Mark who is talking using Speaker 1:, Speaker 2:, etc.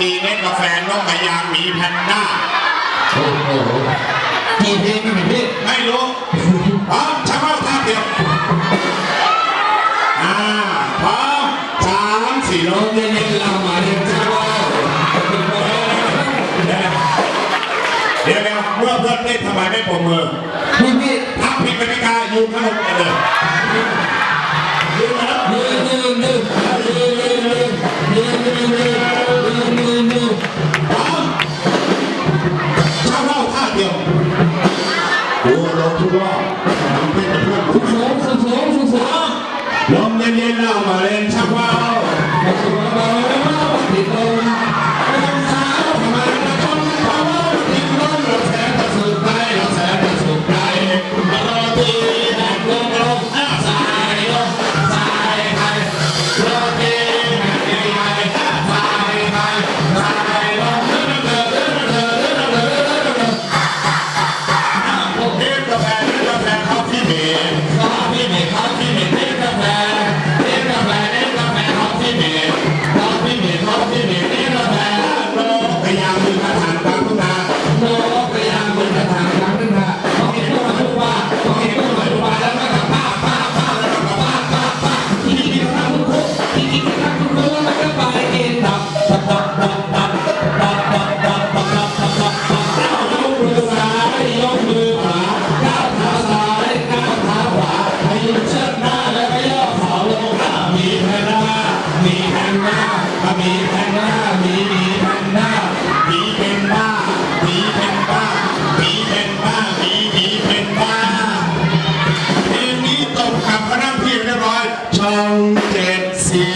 Speaker 1: ตีเล็
Speaker 2: กกาแฟนนกกระยาง
Speaker 1: มีแพนด้าโอ้โหีเพ
Speaker 2: ลงกี่เพลไม่รู้
Speaker 1: พ
Speaker 2: ร้มชะเง้าท่าเดียวอ่าพอ
Speaker 1: สามสี
Speaker 2: ลมเย็นๆเรามาเรียชะ
Speaker 1: เง้าเดี๋ยวเดี๋วเมื่อเพื่อนเล่ทำไมไม่
Speaker 2: ปมมือ
Speaker 1: พี่พี่ทักผิดกติกาอยู่ข้างบนเลย โอ้เราคือว่าเป็นเพื่อนสูงสูงสูงสูง ผีแพนด้าผีมีแพนด้า
Speaker 2: ผีเป็นบ้าผีเป็นบ้าผีเป็นบ้าผีผีเป็นบ้าเพลงนี้ตกขับคณะพี่เรียบร้อยช่องเจ็ดสี